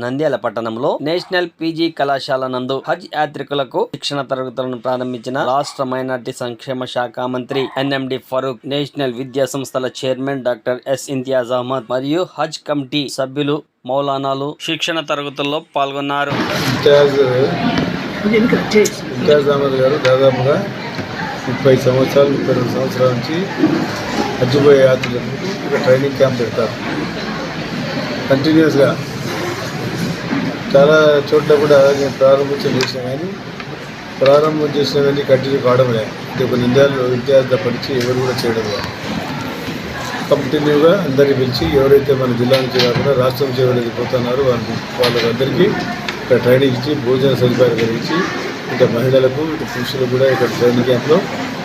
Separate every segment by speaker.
Speaker 1: నంద్యాల పట్టణంలో national PG కళాశాల నందు హజ్ యాత్రికులకు శిక్షణ తరగతులను ప్రారంభించిన రాష్ట్ర మైనార్టీ సంక్షేమ శాఖ మంత్రి ఎన్ఎండి ఫరూక్ నేషనల్ విద్యా సంస్థల chairman doctor S Imtiaz Ahmed మరియు హజ్ కమిటీ సభ్యులు మౌలానాలు శిక్షణ తరగతుల్లో పాల్గొన్నారు.
Speaker 2: గారు దాదాపుగా ముప్పై సంవత్సరాలు ముప్పై రెండు సంవత్సరాల నుంచి హజ్జిపోయే యాత్రికులకు ఒక ట్రైనింగ్ క్యాంప్ పెడతారు. కంటిన్యూస్గా చాలా చోట్ల కూడా నేను ప్రారంభించడం చేసిన కానీ ప్రారంభం చేసినవన్నీ కంటిన్యూ కావడం లేదు. అంటే కొన్ని ఇండియాలో ఇంతియాజ్ ఎవరు కూడా చేయడం లేదు. కంటిన్యూగా అందరినీ పిలిచి ఎవరైతే మన జిల్లా నుంచి కాకుండా రాష్ట్రం నుంచి ఎవరైతే పోతున్నారో వాళ్ళకి వాళ్ళందరికీ ఇక్కడ ట్రైనింగ్ ఇచ్చి భోజన సదుపాయాలు కలిగించి ఇంకా మహిళలకు ఇటు పురుషులకు కూడా ఇక్కడ ట్రైనింగ్ క్యాంప్లో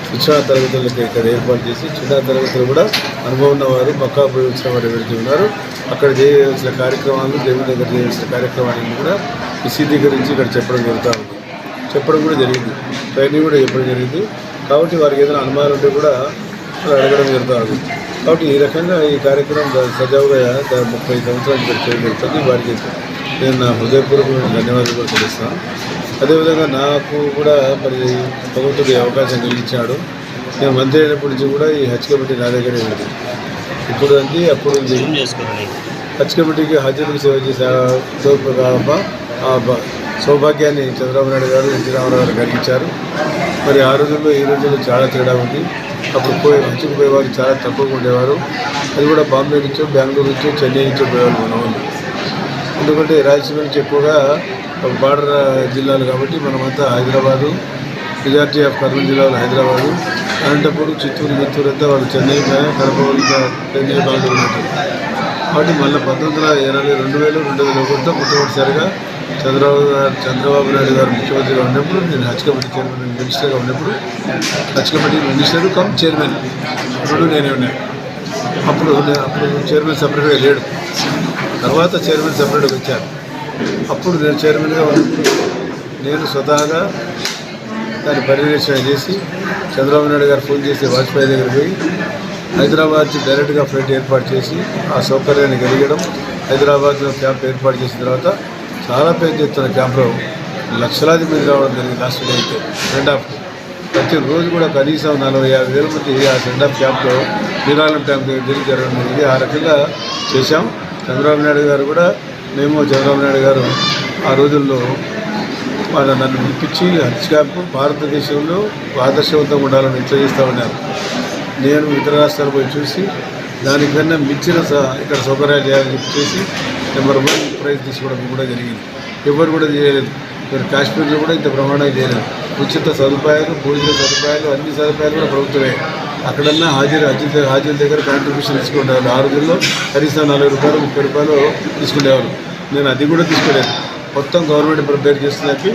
Speaker 2: శిక్షణ తరగతులకు ఇక్కడ ఏర్పాటు చేసి శిక్షణ తరగతులు కూడా అనుభవం ఉన్నవారు మక్కా పోయి వారు ఎవరైతే ఉన్నారు అక్కడ చేయవలసిన కార్యక్రమాలు దేవుని దగ్గర చేయవలసిన కార్యక్రమాలను కూడా విశీదీకరించి ఇక్కడ చెప్పడం జరుగుతూ ఉంది. చెప్పడం కూడా జరిగింది. ట్రైనింగ్ కూడా చెప్పడం జరిగింది. కాబట్టి వారికి ఏదైనా అనుమానం ఉంటే కూడా అడగడం జరుగుతూ ఉంది. కాబట్టి ఈ రకంగా ఈ కార్యక్రమం సజావుగా ముప్పై సంవత్సరాలు ఇక్కడ చేయడం జరుగుతుంది. వారికి నేను నా ధన్యవాదాలు కూడా తెలుస్తాను. అదేవిధంగా నాకు కూడా మరి భగవంతుడు అవకాశం కలిగించాడు. నేను మంత్రి అయినప్పటి నుంచి కూడా ఈ హజ్ కమిటీ నా దగ్గరే ఉంది. ఇప్పుడు అంది అప్పుడు హజ్ కమిటీకి హజ్జులకు సేవ చేసే సౌభాగ్యాన్ని చంద్రబాబు నాయుడు గారు ఎన్టీ రామారావు గారు కలిగించారు మరి ఆ రోజుల్లో ఈ రోజుల్లో చాలా తేడా ఉంది. అప్పుడు పోయి హజ్జుకు పోయేవారు చాలా తక్కువగా ఉండేవారు. అది కూడా బాంబే నుంచో బెంగళూరు నుంచో చెన్నై నుంచో పోయేవారు మన వాళ్ళు ఎందుకంటే రాయలసీమ నుంచి ఎక్కువగా బార్డర్ జిల్లాలు కాబట్టి మనమంతా హైదరాబాదు మెజార్టీ ఆఫ్ కర్నూలు జిల్లాలో హైదరాబాదు అలాంటప్పుడు చిత్తూరు చిత్తూరు అంతా వాళ్ళు చెన్నై కడప చెన్నై బాగా ఉంటారు. కాబట్టి మళ్ళీ పంతొమ్మిది వందల ఇరవై రెండు వేలు రెండు వేల ఒకటితో మొట్టమొదటిసారిగా చంద్రబాబు గారు చంద్రబాబు నాయుడు గారు ముఖ్యమంత్రిగా ఉన్నప్పుడు నేను హజ్ కమిటీ చైర్మన్ మినిస్టర్గా ఉన్నప్పుడు Haj committee minister cum chairman. ఇప్పుడు నేనే ఉన్నాను అప్పుడు అప్పుడు చైర్మన్ సపరేట్గా లేడు. తర్వాత చైర్మన్ సపరేట్గా వచ్చారు. అప్పుడు నేను చైర్మన్గా ఉన్నప్పుడు నేను స్వతహాగా దాన్ని పర్యవేక్షణ చేసి చంద్రబాబు నాయుడు గారు ఫోన్ చేసి వాజ్పేయి దగ్గర పోయి హైదరాబాద్ డైరెక్ట్గా ఫ్లైట్ ఏర్పాటు చేసి ఆ సౌకర్యాన్ని కలిగడం హైదరాబాద్లో క్యాంప్ ఏర్పాటు చేసిన తర్వాత చాలా పెద్ద ఎత్తున క్యాంప్లో లక్షలాది మంది రావడం జరిగింది లాస్ట్ డే అయితే. సెండ్ ఆఫ్ ప్రతిరోజు కూడా కనీసం నలభై యాభై వేల మంది ఆ సెండ్ ఆఫ్ క్యాంప్లో శ్రీరాలం క్యాంప్ దగ్గర జరిగి జరగడం జరిగింది. ఆ రకంగా చేశాం. చంద్రబాబు నాయుడు గారు కూడా మేము చంద్రబాబు నాయుడు గారు ఆ రోజుల్లో వాళ్ళు నన్ను పిలిపించి హజ్ క్యాంప్ భారతదేశంలో ఆదర్శవంతంగా ఉండాలని ఎట్లా ఉన్నారు. నేను ఇతర రాష్ట్రాలు పోయి చూసి దానికన్నా మించిన స- ఇక్కడ సౌకర్యాలు చేయాలని చెప్పి చేసి నెంబర్ వన్ ప్రైజ్ తీసుకోవడం కూడా జరిగింది. ఎవరు కూడా చేయలేదు. మరి కాశ్మీర్లో కూడా ఇంత ప్రమాణం చేయలేదు. ఉచిత సదుపాయాలు భోజన సదుపాయాలు అన్ని సదుపాయాలు కూడా ప్రభుత్వమే. అక్కడన్నా హాజరు హజ్ హాజీల దగ్గర కాంట్రిబ్యూషన్ తీసుకునేవాళ్ళు ఆ రోజుల్లో కనీసం నలభై రూపాయలు ముప్పై రూపాయలు తీసుకునేవాళ్ళు నేను అది కూడా తీసుకోలేదు. మొత్తం గవర్నమెంట్ ప్రిపేర్ చేస్తున్నట్టు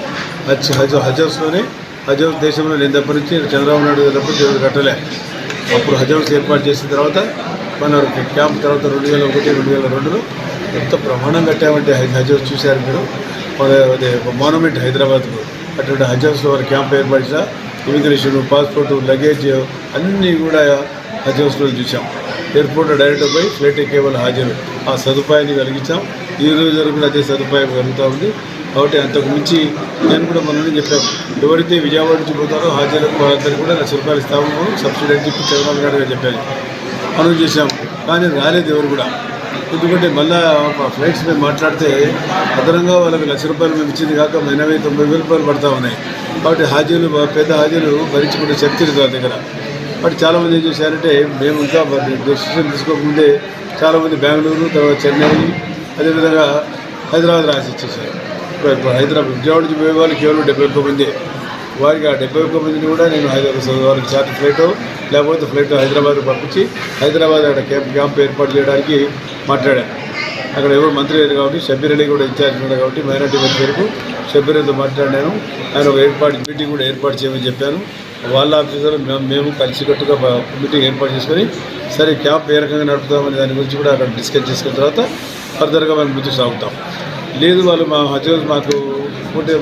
Speaker 2: హజ్ హజ్ హజర్స్లోనే హజ్ దేశంలో నేను తప్ప నుంచి చంద్రబాబు నాయుడు గారు కట్టలే. అప్పుడు హజ్ ఏర్పాటు చేసిన తర్వాత మన క్యాంప్ తర్వాత రెండు వేల ఒకటి రెండు వేల రెండులో ఎంత ప్రమాణం కట్టామంటే హజ్ చూశారు మీరు. మన ఒక మానుమెంట్ హైదరాబాద్కు అటువంటి హజ్ వారి క్యాంప్ ఏర్పాటు ఇమిగ్రేషన్ పాస్పోర్టు లగేజ్ అన్నీ కూడా హజ్ హౌస్లో చూసాం ఎయిర్పోర్ట్ డైరెక్ట్ పోయి ఫ్లైట్ కేవలం హాజరు. ఆ సదుపాయాన్ని కలిగించాం. ఈ రోజు వరకు కూడా అదే సదుపాయం కలుగుతూ ఉంది. కాబట్టి అంతకు మించి నేను కూడా మనల్ని చెప్పాను. ఎవరైతే విజయవాడ నుంచి పోతారో హాజరు వాళ్ళందరికీ కూడా లక్ష రూపాయలు ఇస్తాము సబ్సిడీ అని చెప్పి చంద్రబాబు గారు చెప్పాను మనం చేశాం. కానీ రాలేదు ఎవరు కూడా. ఎందుకంటే మళ్ళా ఫ్లైట్స్ మేము మాట్లాడితే అదనంగా వాళ్ళకి లక్ష రూపాయలు మేము ఇచ్చింది కాక ఎనభై తొంభై వేల రూపాయలు పడతా ఉన్నాయి. కాబట్టి హాజీలు పెద్ద హాజీలు భరించుకునే శక్తి లేదు దగ్గర. బట్ చాలామంది ఏం చేశారంటే మేము ఇంకా డెసిషన్ తీసుకోకముందే చాలామంది బెంగళూరు తర్వాత చెన్నై అదేవిధంగా హైదరాబాద్ రాసి ఇచ్చేసారు ఇప్పుడు హైదరాబాద్ విజయవాడ నుంచి పోయే వాళ్ళు కేవలం డెబ్బై ఒక్క మంది. వారికి ఆ డెబ్బై ఒక్క మందిని కూడా నేను హైదరాబాద్ వారికి చార్ట్ ఫ్లైట్ లేకపోతే ఫ్లైట్ హైదరాబాద్ పంపించి హైదరాబాద్ అక్కడ క్యాంప్ క్యాంప్ ఏర్పాటు చేయడానికి మాట్లాడాను. అక్కడ ఎవరు మంత్రి లేరు కాబట్టి షబ్బీర్ అలీ కూడా ఇన్ఛార్జ్ ఉన్నాడు కాబట్టి మైనార్టీ వెల్ఫేర్కు షబ్బీర్ అలీతో మాట్లాడాను. ఆయన ఒక ఏర్పాటు మీటింగ్ కూడా ఏర్పాటు చేయమని చెప్పాను. వాళ్ళ ఆఫీసర్ మేము మేము కలిసికట్టుగా మీటింగ్ ఏర్పాటు చేసుకొని సరే క్యాంప్ ఏ రకంగా నడుపుతామని దాని గురించి కూడా అక్కడ డిస్కస్ చేసుకున్న తర్వాత ఫర్దర్గా మనం ముందుకు సాగుతాం. లేదు వాళ్ళు మా హజర్ మాకు ఉంటే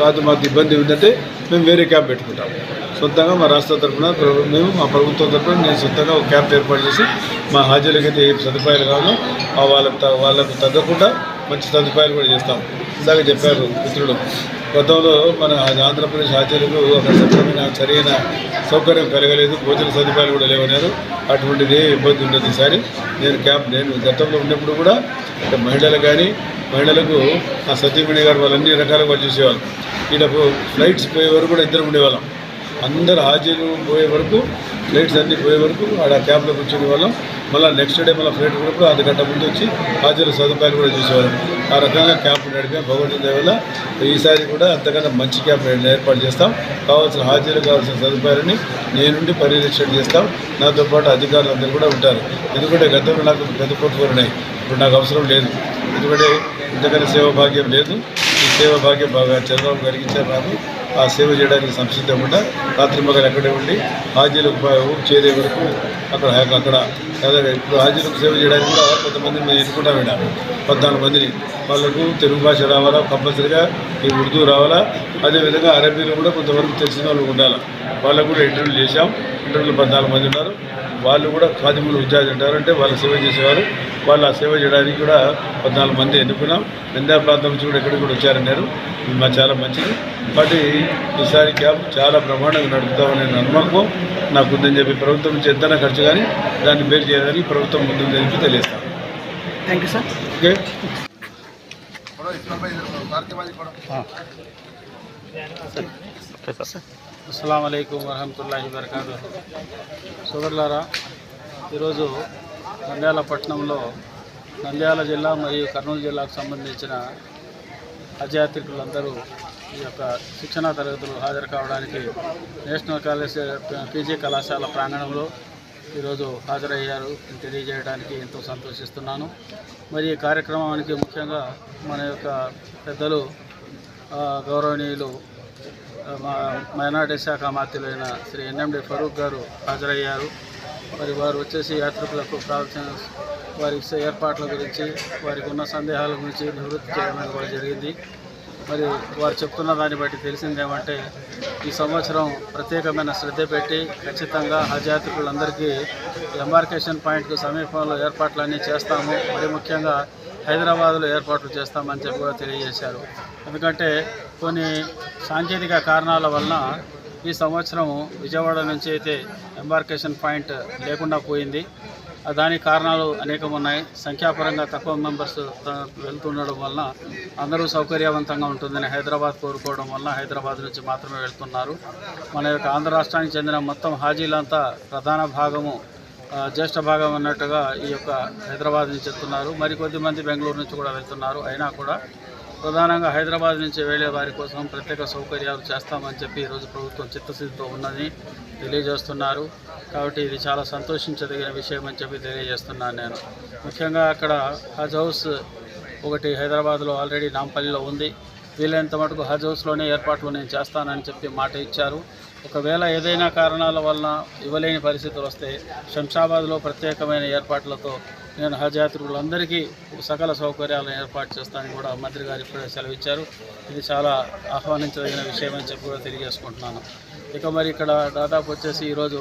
Speaker 2: కాదు మాకు ఇబ్బంది ఉందంటే మేము వేరే క్యాంప్ పెట్టుకుంటాం. సొంతంగా మా రాష్ట్ర తరఫున మేము మా ప్రభుత్వం తరఫున నేను సొంతంగా ఒక క్యాంప్ ఏర్పాటు చేసి మా హాజీలకైతే ఏ సదుపాయాలు కావాలో ఆ వాళ్ళకు వాళ్ళకు తగ్గకుండా మంచి సదుపాయాలు కూడా చేస్తాం. ఇందాక చెప్పారు మిత్రుడు. గతంలో మన ఆంధ్రప్రదేశ్ హాజీలకు ఒక సక్రమైన సరైన సౌకర్యం కలగలేదు భోజన సదుపాయాలు కూడా లేవన్నారు. అటువంటిది ఏ ఇబ్బంది ఉండదు ఈసారి. నేను క్యాంప్ నేను గతంలో ఉన్నప్పుడు కూడా మహిళలు కానీ మహిళలకు ఆ సత్యమణి గారు వాళ్ళు అన్ని రకాలుగా వాళ్ళు చూసేవాళ్ళు. వీళ్ళకు ఫ్లైట్స్ పోయే వరకు కూడా ఇద్దరు ఉండేవాళ్ళం. అందరు హాజీలు పోయే వరకు ఫ్లైట్స్ అన్నీ పోయే వరకు ఆడ క్యాబ్లో కూర్చునే వాళ్ళం. మళ్ళీ నెక్స్ట్ డే మళ్ళీ ఫ్లైట్ కూడా అది గంట ముందు వచ్చి హాజీల సదుపాయాలు కూడా చూసేవాళ్ళం. ఆ రకంగా క్యాంప్ నడిపే భగవంతుని వల్ల ఈసారి కూడా అంతకన్నా మంచి క్యాంప్ ఏర్పాటు చేస్తాం. కావాల్సిన హాజీలు కావాల్సిన సదుపాయాలని నేనుండి పర్యవేక్షణ చేస్తాం. నాతో పాటు అధికారులు అందరూ కూడా ఉంటారు. ఎందుకంటే గతంలో నాకు పెద్ద పోర్టుకోలు ఉన్నాయి. ఇప్పుడు నాకు అవసరం లేదు. ఎందుకంటే ఇంతకన్నా సేవ భాగ్యం లేదు. ఈ సేవ భాగ్యం బాగా చంద్రబాబు కలిగించారు నాకు ఆ సేవ చేయడానికి సంసిద్ధకుండా రాత్రి మగలు అక్కడే ఉండి హాజీలకు చేరే వరకు అక్కడ అక్కడ ఇప్పుడు హాజీలకు సేవ చేయడానికి కూడా కొంతమంది మేము ఎన్నుకుంటాం ఇక్కడ. పద్నాలుగు మందిని. వాళ్ళకు తెలుగు భాష రావాలా కంపల్సరీగా ఈ ఉర్దూ రావాలా. అదేవిధంగా అరబీలో కూడా కొంతవరకు తెలిసిన వాళ్ళు ఉండాలి. వాళ్ళకు కూడా ఇంటర్వ్యూ చేశాం. ఇంటర్వ్యూలు పద్నాలుగు మంది ఉన్నారు. వాళ్ళు కూడా ఖాదిములు ఉద్యోగం అంటారు అంటే వాళ్ళు సేవ చేసేవారు. వాళ్ళు ఆ సేవ చేయడానికి కూడా పద్నాలుగు మంది ఎన్నుకున్నాం. నిందా ప్రాంతం నుంచి కూడా ఎక్కడికి కూడా వచ్చారన్నారు. మా చాలా మంచిది. కాబట్టి ఈసారి క్యాబ్ చాలా బ్రహ్మాండంగా నడుపుతామనే నమ్మకం నాకు ఉందని చెప్పి ప్రభుత్వం నుంచి ఎంతైనా ఖర్చు కానీ దాన్ని బేర్ చేయాలని ప్రభుత్వం ముందుందని చెప్పి తెలియస్తాం
Speaker 3: థ్యాంక్ యూ సార్
Speaker 2: ఓకే?
Speaker 3: అస్సలం అయికం వరహమతుల్లాహి వరకాతు సోదరులారా ఈరోజు నంద్యాల పట్టణంలో నంద్యాల జిల్లా మరియు కర్నూలు జిల్లాకు సంబంధించిన అధ్యాత్రికులందరూ ఈ యొక్క శిక్షణా తరగతులు హాజరు కావడానికి నేషనల్ కాలేజ్ పీజీ కళాశాల ప్రాంగణంలో ఈరోజు హాజరయ్యారు. తెలియజేయడానికి ఎంతో సంతోషిస్తున్నాను. మరి ఈ కార్యక్రమానికి ముఖ్యంగా మన యొక్క పెద్దలు గౌరవనీయులు మా మైనార్టీ శాఖ మాత్రులైన శ్రీ ఎన్ఎండి ఫరూక్ గారు హాజరయ్యారు. మరి వారు వచ్చేసి యాత్రికులకు కావాల్సిన వారి ఏర్పాట్ల గురించి వారికి ఉన్న సందేహాల గురించి నివృత్తి చేయడం కూడా జరిగింది. మరి వారు చెప్తున్న దాన్ని బట్టి తెలిసిందేమంటే ఈ సంవత్సరం ప్రత్యేకమైన శ్రద్ధ పెట్టి ఖచ్చితంగా హజ్ యాత్రికులందరికీ ఎంబార్కేషన్ పాయింట్కు సమీపంలో ఏర్పాట్లన్నీ చేస్తాము. మరి ముఖ్యంగా హైదరాబాద్లో ఏర్పాట్లు చేస్తామని చెప్పి కూడా తెలియజేశారు. ఎందుకంటే కొన్ని సాంకేతిక కారణాల వలన ఈ సంవత్సరం విజయవాడ నుంచి అయితే ఎంబార్కేషన్ పాయింట్ లేకుండా పోయింది. దానికి కారణాలు అనేకం ఉన్నాయి. సంఖ్యాపరంగా తక్కువ మెంబర్స్ వెళ్తుండడం వలన అందరూ సౌకర్యవంతంగా ఉంటుందని హైదరాబాద్ కోరుకోవడం వలన హైదరాబాద్ నుంచి మాత్రమే వెళ్తున్నారు. మన యొక్క ఆంధ్ర రాష్ట్రానికి చెందిన మొత్తం హాజీలంతా ప్రధాన భాగము జ్యేష్ఠ భాగం అన్నట్టుగా ఈ యొక్క హైదరాబాద్ నుంచి వెళ్తున్నారు. మరికొద్ది మంది బెంగళూరు నుంచి కూడా వెళ్తున్నారు. అయినా కూడా ప్రధానంగా హైదరాబాద్ నుంచి వెళ్ళే వారి కోసం ప్రత్యేక సౌకర్యాలు చేస్తామని చెప్పి ఈరోజు ప్రభుత్వం చిత్తశుద్ధితో ఉన్నది తెలియజేస్తున్నారు. కాబట్టి ఇది చాలా సంతోషించదగిన విషయం అని చెప్పి తెలియజేస్తున్నాను నేను. ముఖ్యంగా అక్కడ హజ్ హౌస్ ఒకటి హైదరాబాద్లో ఆల్రెడీ నాంపల్లిలో ఉంది. వీలైనంత మటుకు హజ్ హౌస్లోనే ఏర్పాట్లు నేను చేస్తానని చెప్పి మాట ఇచ్చారు. ఒకవేళ ఏదైనా కారణాల వలన ఇవ్వలేని పరిస్థితులు వస్తే శంషాబాద్లో ప్రత్యేకమైన ఏర్పాట్లతో నేను హజ్ యాత్రికులందరికీ సకల సౌకర్యాలను ఏర్పాటు చేస్తానని కూడా మంత్రి గారు ఇప్పుడే సెలవిచ్చారు. ఇది చాలా ఆహ్వానించదగిన విషయం అని చెప్పి కూడా తెలియజేసుకుంటున్నాను. ఇక మరి ఇక్కడ దాదాపు వచ్చేసి ఈరోజు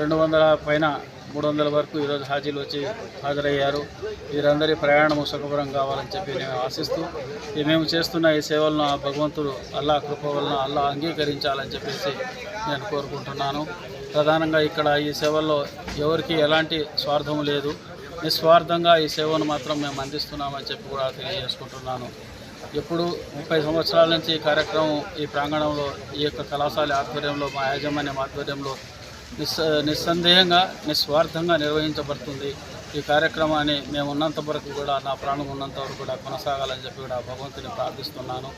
Speaker 3: రెండు వందల పైన మూడు వందల వరకు ఈరోజు హాజీలు వచ్చి హాజరయ్యారు. వీరందరి ప్రయాణము సుఖపరం కావాలని చెప్పి నేను ఆశిస్తూ మేము చేస్తున్న ఈ సేవలను ఆ భగవంతుడు అల్లా కృప వలన అల్లా అంగీకరించాలని చెప్పేసి నేను కోరుకుంటున్నాను. ప్రధానంగా ఇక్కడ ఈ సేవల్లో ఎవరికి ఎలాంటి స్వార్థం లేదు. నిస్వార్థంగా ఈ సేవను మాత్రం మేము అందిస్తున్నామని చెప్పి కూడా తెలియజేసుకుంటున్నాను. ఎప్పుడు ముప్పై సంవత్సరాల నుంచి ఈ కార్యక్రమం ఈ ప్రాంగణంలో ఈ యొక్క కళాశాల ఆధ్వర్యంలో మా యాజమాన్యం ఆధ్వర్యంలో నిస్ నిస్సందేహంగా నిస్వార్థంగా నిర్వహించబడుతుంది. ఈ కార్యక్రమాన్ని మేము ఉన్నంత వరకు కూడా నా ప్రాణం ఉన్నంత వరకు కూడా కొనసాగాలని చెప్పి కూడా భగవంతుని ప్రార్థిస్తున్నాను.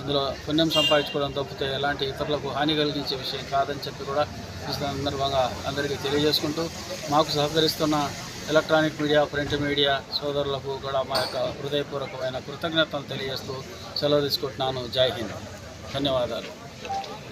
Speaker 3: ఇందులో పుణ్యం సంపాదించుకోవడం తప్పితే ఎలాంటి ఇతరులకు హాని కలిగించే విషయం కాదని చెప్పి కూడా ఈ సందర్భంగా అందరికీ తెలియజేసుకుంటూ మాకు సహకరిస్తున్న ఎలక్ట్రానిక్ మీడియా ప్రింట్ మీడియా సోదరులకు కూడా మా యొక్క హృదయపూర్వకమైన కృతజ్ఞతలు తెలియజేస్తూ సెలవు తీసుకుంటున్నాను జై హింద్ ధన్యవాదాలు